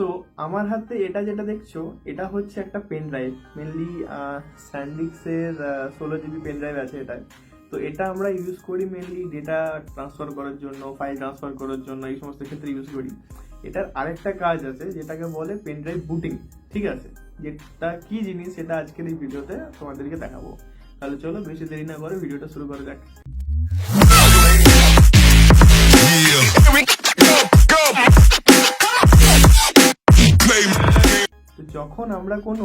So আমার হাতে এটা যেটা দেখছ, এটা হচ্ছে একটা পেন ড্রাইভ মেনলি স্যান্ডিক্সের ষোলো জিবি পেন ড্রাইভ আছে এটায়। তো এটা আমরা ইউজ করি মেনলি ডেটা ট্রান্সফার করার জন্য ফাইল ট্রান্সফার করার জন্য, এই সমস্ত ক্ষেত্রে ইউজ করি। এটার আরেকটা কাজ আছে, যেটাকে বলে পেন ড্রাইভ বুটিং ঠিক আছে? যেটা কি জিনিস সেটা আজকের এই ভিডিওতে তোমাদেরকে দেখাবো। তাহলে চলো বেশি দেরি না করে ভিডিওটা শুরু করা যাক। আমরা কোনো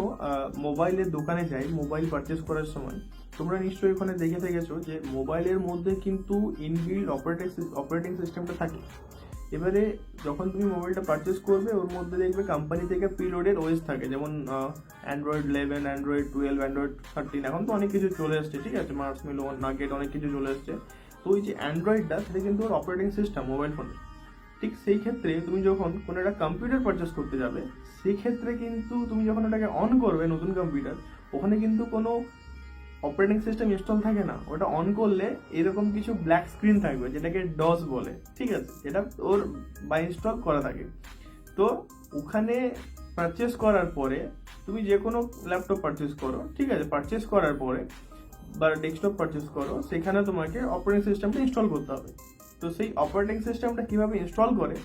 মোবাইলের দোকানে যাই, মোবাইল পারচেস করার সময়, তোমরা নিশ্চয়ই ওখানে দেখে থেকেছো যে মোবাইলের মধ্যে কিন্তু ইনবিল্ড অপারেটিং অপারেটিং সিস্টেমটা থাকে। এবারে যখন তুমি মোবাইলটা পারচেস করবে, ওর মধ্যে দেখবে কোম্পানি থেকে প্রিলোডেড ওএস থাকে, যেমন Android eleven Android twelve Android thirteen এখন তো অনেক কিছু চলে আসছে, ঠিক আছে? মার্স মিলো নাগেট অনেক কিছু চলে আসছে। তো ওই যে অ্যান্ড্রয়েডটা সেটা কিন্তু ওর অপারেটিং সিস্টেম মোবাইল ফোনে ঠিক সেই ক্ষেত্রে তুমি যখন কোনো একটা কম্পিউটার পারচেস করতে যাবে, সেই ক্ষেত্রে কিন্তু তুমি যখন ওটাকে অন করবে, নতুন কম্পিউটার ওখানে কিন্তু কোনো অপারেটিং সিস্টেম ইনস্টল থাকে না। ওটা অন করলে এরকম কিছু ব্ল্যাক স্ক্রিন থাকবে, যেটাকে ডস বলে, ঠিক আছে? যেটা ওর বা ইনস্টল করা থাকে। তো ওখানে পারচেস করার পরে তুমি যে কোনো ল্যাপটপ পারচেস করো, ঠিক আছে? পারচেস করার পরে বা ডেস্কটপ পারচেস করো, সেখানে তোমাকে অপারেটিং সিস্টেমটা ইনস্টল করতে হবে। তো সেই অপারেটিং সিস্টেমটা কীভাবে ইনস্টল করে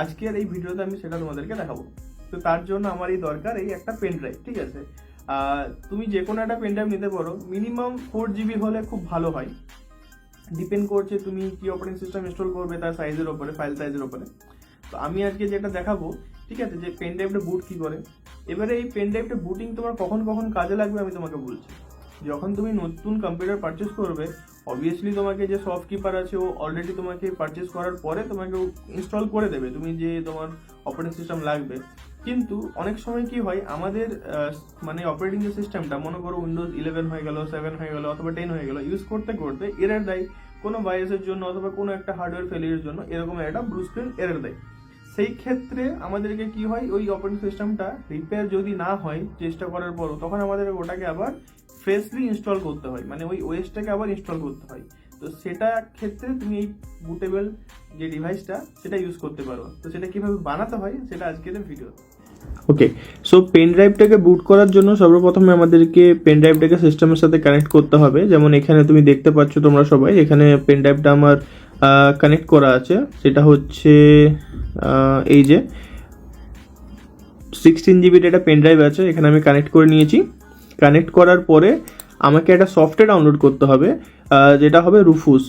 আজকের এই ভিডিওতে আমি সেটা তোমাদেরকে দেখাবো। তো তার জন্য আমার এই দরকার এই একটা পেন ড্রাইভ ঠিক আছে? তুমি যে কোনো একটা পেন ড্রাইভ নিতে পারো মিনিমাম ফোর জিবি হলে খুব ভালো হয়। ডিপেন্ড করছে তুমি কি অপারেটিং সিস্টেম ইনস্টল করবে তার সাইজের ওপরে ফাইল সাইজের ওপরে। তো আমি আজকে যেটা দেখাবো, ঠিক আছে, যে পেন ড্রাইভটা বুট কি করে? এবারে এই পেন ড্রাইভটা বুটিং তোমার কখন কখন কাজে লাগবে আমি তোমাকে বলছি। যখন তুমি নতুন কম্পিউটার পারচেস করবে অবভিয়াসলি তোমাকে যে সফট কিপার আছে, ও অলরেডি তোমাকে পারচেস করার পরে তোমাকে ইনস্টল করে দেবে, তুমি যে তোমার অপারেটিং সিস্টেম লাগবে। কিন্তু অনেক সময় কি হয়, আমাদের মানে অপারেটিং যে সিস্টেমটা মনে করো উইন্ডোজ ইলেভেন হয়ে গেল সেভেন হয়ে গেল, অথবা টেন হয়ে গেল ইউজ করতে করতে এরার দেয়। কোনো ভাইরাসের জন্য অথবা কোনো একটা হার্ডওয়্যার ফেলিয়ারের জন্য এরকম একটা ব্লু স্ক্রিন এরার দেয়। সেই ক্ষেত্রে আমাদেরকে কি হয়, ওই অপারেটিং সিস্টেমটা রিপেয়ার যদি না হয়, চেষ্টা করার পরও, তখন আমাদের ওটাকে আবার ফ্রেশলি ইনস্টল করতে হয়। মানে ওই ওয়েসটাকে আবার ইনস্টল করতে হয়। তো সেটা ক্ষেত্রে তুমি এই বুটেবল যে ডিভাইসটা সেটা ইউজ করতে পারো। তো সেটা কীভাবে বানাতে হয়, সেটা আজকের ভিডিও ওকে সো পেন ড্রাইভটাকে বুট করার জন্য সর্বপ্রথমে আমাদেরকে পেন ড্রাইভটাকে সিস্টেমের সাথে কানেক্ট করতে হবে। যেমন এখানে তুমি দেখতে পাচ্ছ তোমরা সবাই, এখানে পেন ড্রাইভটা আমার কানেক্ট করা আছে। সেটা হচ্ছে এই যে সিক্সটিন জিবির একটা পেন ড্রাইভ আছে, এখানে আমি কানেক্ট করে নিয়েছি। কানেক্ট করার পরে আমাকে একটা সফটওয়্যার ডাউনলোড করতে হবে যেটা হবে রুফুস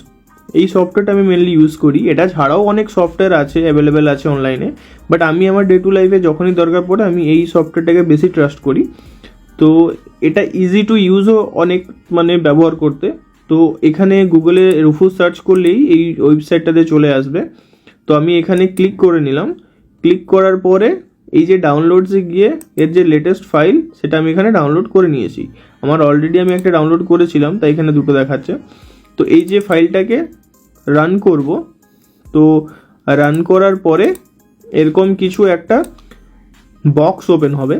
এই সফটওয়্যারটা আমি মেনলি ইউজ করি। এটা ছাড়াও অনেক সফটওয়্যার আছে অ্যাভেলেবেল আছে অনলাইনে বাট আমি আমার ডে টু লাইফে যখনই দরকার পড়ে, আমি এই সফটওয়্যারটাকে বেশি ট্রাস্ট করি। তো এটা ইজি টু ইউজও অনেক মানে ব্যবহার করতে। তো এখানে গুগলে রুফুস সার্চ করলেই এই ওয়েবসাইটটাতে চলে আসবে। তো আমি এখানে ক্লিক করে নিলাম। ক্লিক করার পরে এই যে ডাউনলোডসে গিয়ে এর যে লেটেস্ট ফাইল সেটা আমি এখানে ডাউনলোড করে নিয়েছি। আমার অলরেডি আমি একটা ডাউনলোড করেছিলাম, তাই এখানে দুটো দেখাচ্ছে। তো এই যে ফাইলটাকে রান করব, তো রান করার পরে এরকম কিছু একটা বক্স ওপেন হবে।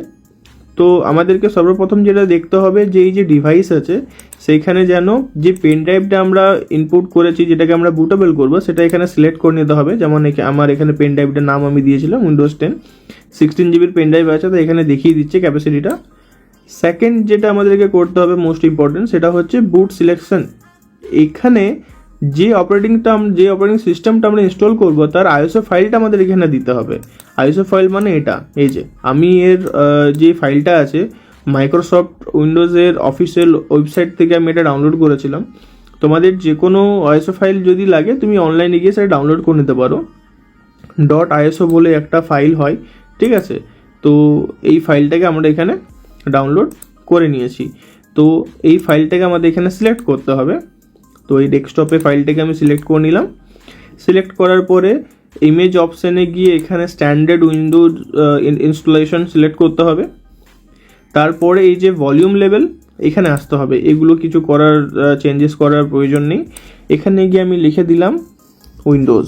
তো আমাদেরকে সর্বপ্রথম যেটা দেখতে হবে যে এই যে ডিভাইস আছে, সেইখানে যেন যে পেন ড্রাইভটা আমরা ইনপুট করেছি, যেটাকে আমরা বুটেবল করব, সেটা এখানে সিলেক্ট করে নিতে হবে। যেমন আমার এখানে পেন ড্রাইভটার নাম আমি দিয়েছিলাম উইন্ডোজ টেন সিক্সটিন জিবির পেন ড্রাইভ আছে, তো এখানে দেখিয়ে দিচ্ছে ক্যাপাসিটিটা সেকেন্ড যেটা আমাদেরকে করতে হবে মোস্ট ইম্পর্টেন্ট সেটা হচ্ছে বুট সিলেকশন এখানে যে অপারেটিংটা যে অপারেটিং সিস্টেমটা আমরা ইনস্টল করব, তার আইএসও ফাইলটা আমাদের এখানে দিতে হবে। আইএসও ফাইল মানে এটা, এই যে, আমি এর যে ফাইলটা আছে মাইক্রোসফট উইন্ডোজের অফিসিয়াল ওয়েবসাইট থেকে আমি এটা ডাউনলোড করেছিলাম। তোমাদের যে কোনো আইএসও ফাইল যদি লাগে, তুমি অনলাইনে গিয়ে সেটা ডাউনলোড করে নিতে পারো। ডট আইএসও বলে একটা ফাইল হয়, ঠিক আছে? তো এই ফাইলটাকে আমরা এখানে ডাউনলোড করে নিয়েছি। তো এই ফাইলটাকে আমাদের এখানে সিলেক্ট করতে হবে। তো এই ডেস্কটপে ফাইলটাকে আমি সিলেক্ট করে নিলাম। সিলেক্ট করার পরে ইমেজ অপশানে গিয়ে এখানে স্ট্যান্ডার্ড উইন্ডোজ ইনস্টলেশন সিলেক্ট করতে হবে। তারপরে এই যে ভলিউম লেভেল এখানে আসতে হবে। এগুলো কিছু করার চেঞ্জেস করার প্রয়োজন নেই। এখানে গিয়ে আমি লিখে দিলাম উইন্ডোজ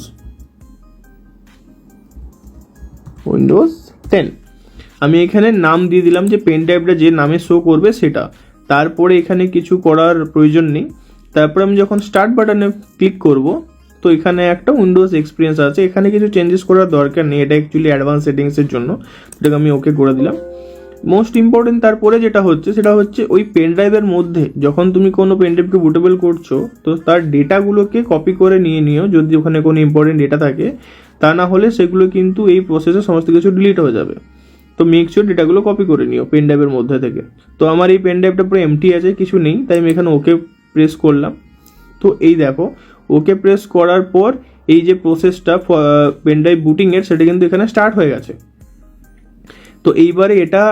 উইন্ডোজ টেন আমি এখানে নাম দিয়ে দিলাম যে পেন ড্রাইভটা যে নামে শো করবে সেটা। তারপরে এখানে কিছু করার প্রয়োজন নেই। তারপর আমি যখন স্টার্ট বাটনে ক্লিক করব, তো এখানে একটা উইন্ডোজ এক্সপিরিয়েন্স আছে। এখানে কিছু চেঞ্জেস করার দরকার নেই, এটা অ্যাকচুয়ালি অ্যাডভান্স সেটিংসের জন্য। এটাকে আমি ওকে করে দিলাম। মোস্ট ইম্পর্টেন্ট তারপরে যেটা হচ্ছে, সেটা হচ্ছে ওই পেন ড্রাইভের মধ্যে যখন তুমি কোনো পেন ড্রাইভকে বুটেবল করছ, তো তার ডেটাগুলোকে কপি করে নিয়ে নিও, যদি ওখানে কোনো ইম্পর্টেন্ট ডেটা থাকে। তা না হলে সেগুলো কিন্তু এই প্রসেসে সমস্ত কিছু ডিলিট হয়ে যাবে। তো মেক ডেটাগুলো কপি করে নিও পেন ড্রাইভের মধ্যে থেকে। তো আমার এই পেন ড্রাইভটা পুরো এমটি আছে, কিছু নেই, তাই আমি এখানে ওকে প্রেস করলাম। তো এই দেখো, ওকে প্রেস করার পর এই যে প্রসেসটা পেন ড্রাইভ বুটিংয়ের সেটা কিন্তু এখানে স্টার্ট হয়ে গেছে। তো এইবারে এটা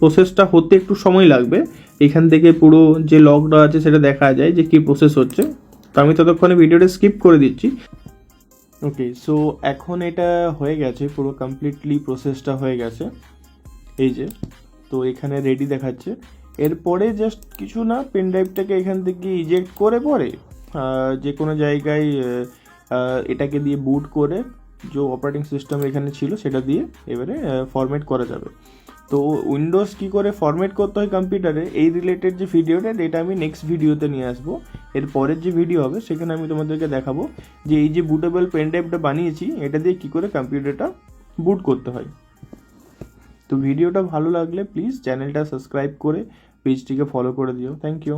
প্রসেসটা হতে একটু সময় লাগবে। এখান থেকে পুরো যে লকটা আছে, সেটা দেখা যায় যে কি প্রসেস হচ্ছে। তো আমি ততক্ষণে ভিডিওটা স্কিপ করে দিচ্ছি। ওকে সো এখন এটা হয়ে গেছে, পুরো কমপ্লিটলি প্রসেসটা হয়ে গেছে। এই যে, তো এখানে রেডি দেখাচ্ছে। এরপরে জাস্ট কিছু না পেন ড্রাইভটাকে এখান থেকে ইজেক্ট করে পরে যে কোনো জায়গায় এটাকে দিয়ে বুট করে যে অপারেটিং সিস্টেম এখানে ছিল সেটা দিয়ে এবারে ফরম্যাট করা যাবে। তো উইন্ডোজ কি করে ফরম্যাট করতে হয় কম্পিউটারে এই রিলেটেড যে ভিডিওটা এটা আমি নেক্সট ভিডিওতে নিয়ে আসব। এর পরের যে ভিডিও হবে, সেখানে আমি তোমাদেরকে দেখাবো যে এই যে বুটেবল পেন ড্রাইভটা বানিয়েছি, এটা দিয়ে কি করে কম্পিউটারটা বুট করতে হয়। তো ভিডিওটা ভালো লাগলে প্লিজ চ্যানেলটা সাবস্ক্রাইব করে পেজটিকে ফলো করে দিও। Thank you